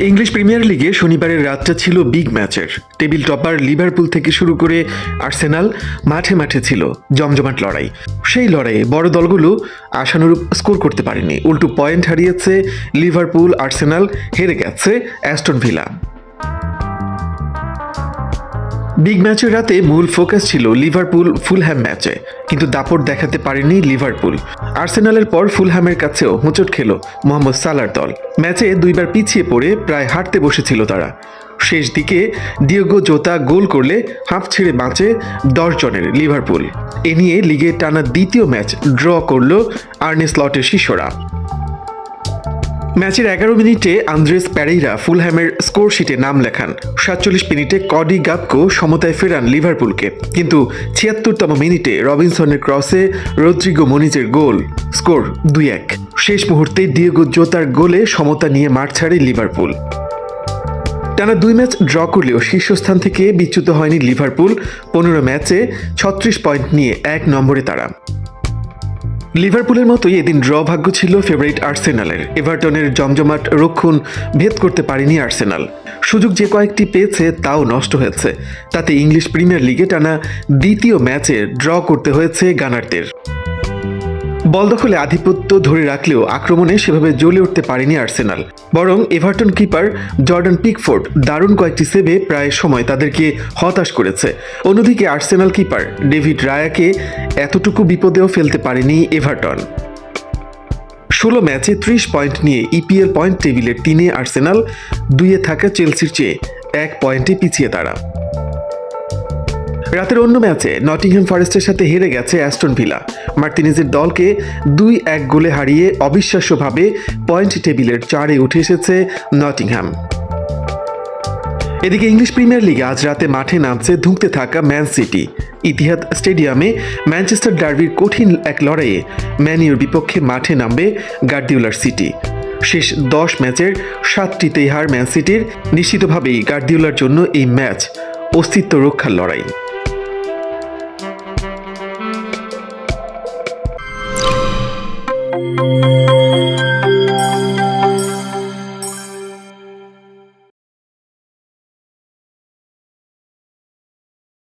English premier লিগে শনিবারের রাতটা ছিল বিগ ম্যাচের। টেবিল টপার লিভারপুল থেকে শুরু করে আর্সেনাল মাঠে মাঠে ছিল জমজমাট লড়াই। সেই লড়াইয়ে বড় দলগুলো আশানুরূপ স্কোর করতে পারেনি। উল্টো পয়েন্ট হারিয়েছে লিভারপুল, আর্সেনাল, হেরে গেছে অ্যাস্টন ভিলা। বিগ ম্যাচের রাতে মূল ফোকাস ছিল লিভারপুল ফুলহ্যাম ম্যাচে কিন্তু দাপট দেখাতে পারেনি লিভারপুল আর্সেনালের পর ফুলহ্যামের কাছেও হোঁচট খেল মোহাম্মদ সালার দল। ম্যাচে দুইবার পিছিয়ে পড়ে প্রায় হারতে বসেছিল তারা। শেষ দিকে ডিয়েগো জোতা গোল করলে হাঁপ ছেড়ে বাঁচে দশ জনের লিভারপুল এ নিয়ে লিগে টানা দ্বিতীয় ম্যাচ ড্র করল আর্নে স্লটের শিষ্যরা। ম্যাচের এগারো মিনিটে আন্দ্রেস প্যারেইরা ফুলহ্যামের স্কোর শিটে নাম লেখান। সাতচল্লিশ মিনিটে কডি গাপকো সমতায় ফেরান লিভারপুলকে। কিন্তু ছিয়াত্তরতম মিনিটে রবিনসনের ক্রসে রদ্রিগো মনিজের গোল, স্কোর দুই এক। শেষ মুহূর্তে ডিয়েগো জোতার গোলে সমতা নিয়ে মাঠ ছাড়ে লিভারপুল। টানা দুই ম্যাচ ড্র করলেও শীর্ষস্থান থেকে বিচ্যুত হয়নি লিভারপুল। পনেরো ম্যাচে ছত্রিশ পয়েন্ট নিয়ে এক নম্বরে তারা। লিভারপুলের মতোই এদিন ড্র ভাগ্য ছিল ফেভারিট আর্সেনালের এভারটনের জমজমাট রক্ষণ ভেদ করতে পারেনি আর্সেনাল সুযোগ যে কয়েকটি পেয়েছে, তাও নষ্ট হয়েছে। তাতে ইংলিশ প্রিমিয়ার লিগে টানা দ্বিতীয় ম্যাচে ড্র করতে হয়েছে গানারদের। বল দখলে আধিপত্য ধরে রাখলেও আক্রমণে সেভাবে জ্বলে উঠতে পারেনি আর্সেনাল। বরং এভারটন কিপার জর্ডান পিকফোর্ড দারুণ কয়েকটি সেভে প্রায় সময় তাদেরকে হতাশ করেছে। অন্যদিকে আর্সেনাল কিপার ডেভিড রায়াকে এতটুকু বিপদেও ফেলতে পারেনি এভারটন। ষোলো ম্যাচে ত্রিশ পয়েন্ট নিয়ে ইপিএল পয়েন্ট টেবিলের তিনে আর্সেনাল দুইয়ে থাকা চেলসির চেয়ে এক পয়েন্টে পিছিয়ে তারা। রাতের অন্য ম্যাচে নটিংহ্যাম ফরেস্টের সাথে হেরে গেছে অ্যাস্টন ভিলা। মার্টিনিজের দলকে দুই এক গোলে হারিয়ে অবিশ্বাস্যভাবে পয়েন্ট টেবিলের চারে উঠে এসেছে নটিংহ্যাম এদিকে ইংলিশ প্রিমিয়ার লিগে আজ রাতে মাঠে নামছে ধুঁকতে থাকা ম্যান সিটি। ইতিহাদ স্টেডিয়ামে ম্যানচেস্টার ডার্বির কঠিন এক লড়াইয়ে ম্যানিউর বিপক্ষে মাঠে নামবে গার্দিওলার সিটি। শেষ দশ ম্যাচের সাতটিতেই হার ম্যান সিটির। নিশ্চিতভাবেই গার্দিওলার জন্য এই ম্যাচ অস্তিত্ব রক্ষার লড়াই।